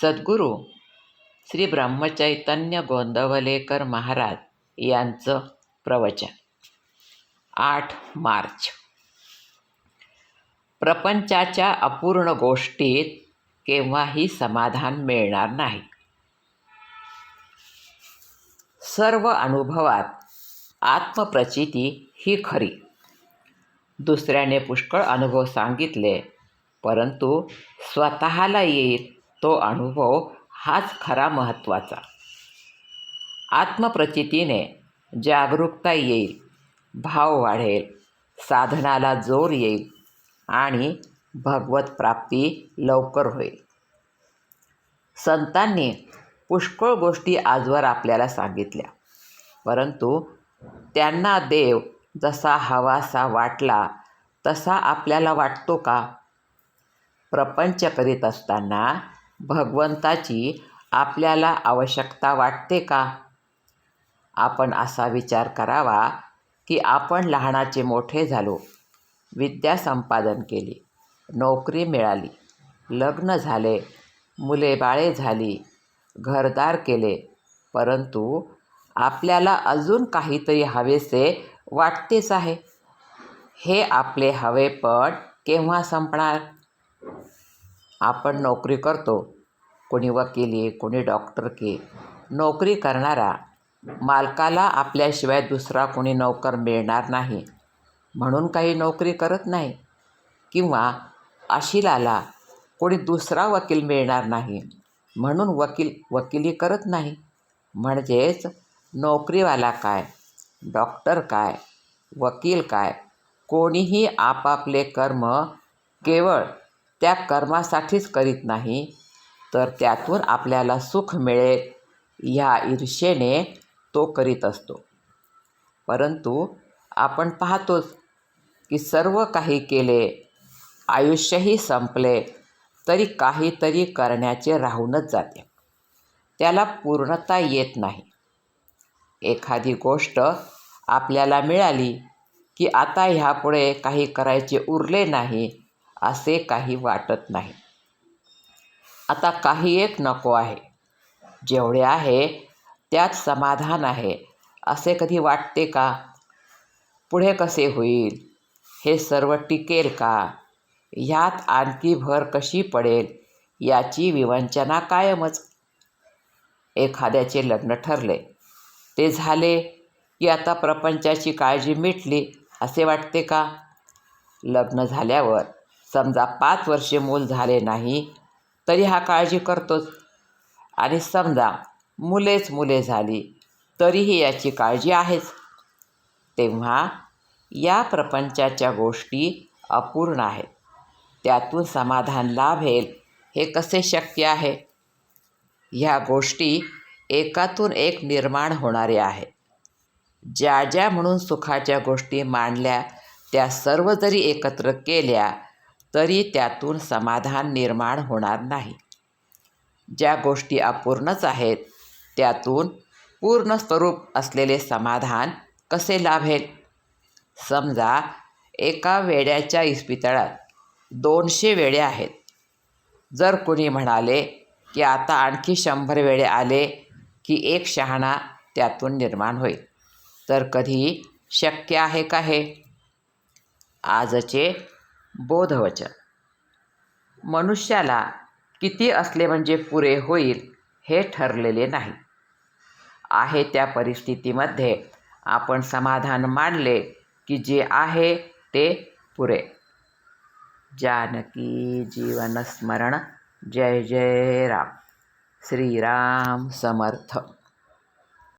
सद्गुरू श्री ब्रह्मचैतन्य गोंदवलेकर महाराज यांचं प्रवचन. आठ मार्च. प्रपंचाच्या अपूर्ण गोष्टीत केव्हाही समाधान मिळणार नाही. सर्व अनुभवात आत्मप्रचिती ही खरी. दुसऱ्याने पुष्कळ अनुभव सांगितले परंतु स्वतःला येईल तो अनुभव हाच खरा महत्त्वाचा. आत्मप्रचितीने जागरूकता येईल भाव वाढेल साधनाला जोर येईल आणि भगवत प्राप्ती लवकर होईल. संतांनी पुष्कळ गोष्टी आजवर आपल्याला सांगितल्या परंतु त्यांना देव जसा हवासा वाटला तसा आपल्याला वाटतो का? प्रपंच करीत असताना भगवंताची आपल्याला आवश्यकता वाटते का? आपण असा विचार करावा की आपण लहानाचे मोठे झालो विद्या संपादन केली नोकरी मिळाली लग्न झाले मुले बाळे झाली घरदार केले परंतु आपल्याला अजून काहीतरी हवेसे वाटतेच आहे. हे आपले हवेपण केव्हा संपणार? आपण नोकरी करतो. कोणी वकील आहे कोणी डॉक्टर की नोकरी करणारा मालकाला आपल्याशिवाय दुसरा कोणी नोकर मिळणार नाही. म्हणून काही नोकरी करत नाही. किंवा अशिलाला कोणी दुसरा वकील मिळणार नाही. म्हणून वकील वकिली करत नाही. म्हणजेच नोकरीवाला काय डॉक्टर काय वकील काय कोणीही आपापले कर्म केवळ त्या कर्मासाठीच करीत नाही तर त्यातून आपल्याला सुख मिळेल ह्या ईर्षेने तो करीत असतो. परंतु आपण पाहतोच की सर्व काही केले आयुष्यही संपले तरी काहीतरी करण्याचे राहूनच जाते. त्याला पूर्णता येत नाही. एखादी गोष्ट आपल्याला मिळाली की आता ह्यापुढे काही करायचे उरले नाही असे काही वाटत नाही. आता काही एक नको आहे. जेवढे आहे त्यात समाधान आहे. असे कधी वाटते का? पुढे कसे होईल? हे सर्व टिकेल का? ह्यात आणखी भर कशी पडेल? याची विवंचना कायमच. एखाद्याचे लग्न ठरले. ते झाले की आता प्रपंचाची काळजी मिटली असे वाटते का? लग्न झाल्यावर समजा पाच वर्षे मूल झाले नाही तरी हा काळजी करतोच. आणि समजा मुलेच मुले झाली तरीही याची काळजी आहेच. तेव्हा या प्रपंचाच्या गोष्टी अपूर्ण आहेत. त्यातून समाधान लाभेल हे कसे शक्य आहे? ह्या गोष्टी एकातून एक निर्माण होणारे आहे ज्या ज्या म्हणून सुखाच्या गोष्टी मांडल्या त्या सर्व जरी एकत्र केल्या तरी त्यातून समाधान निर्माण होणार नाही. ज्या गोष्टी अपूर्णच आहेत त्यातून पूर्ण स्वरूप असलेले समाधान कसे लाभेल? समजा एका वेड्याच्या इस्पितळात दोनशे वेळे आहेत. जर कुणी म्हणाले की आता आणखी शंभर वेळे आले की एक शहाणा त्यातून निर्माण होईल तर कधी शक्य आहे का हे? आजचे बोधवचन. मनुष्याला किती असले म्हणजे पुरे होईल हे ठरलेले नाही. आहे त्या परिस्थितीमध्ये आपण समाधान मानले की जे आहे ते पुरे. जानकी जीवनस्मरण जय जय राम. श्रीराम समर्थ.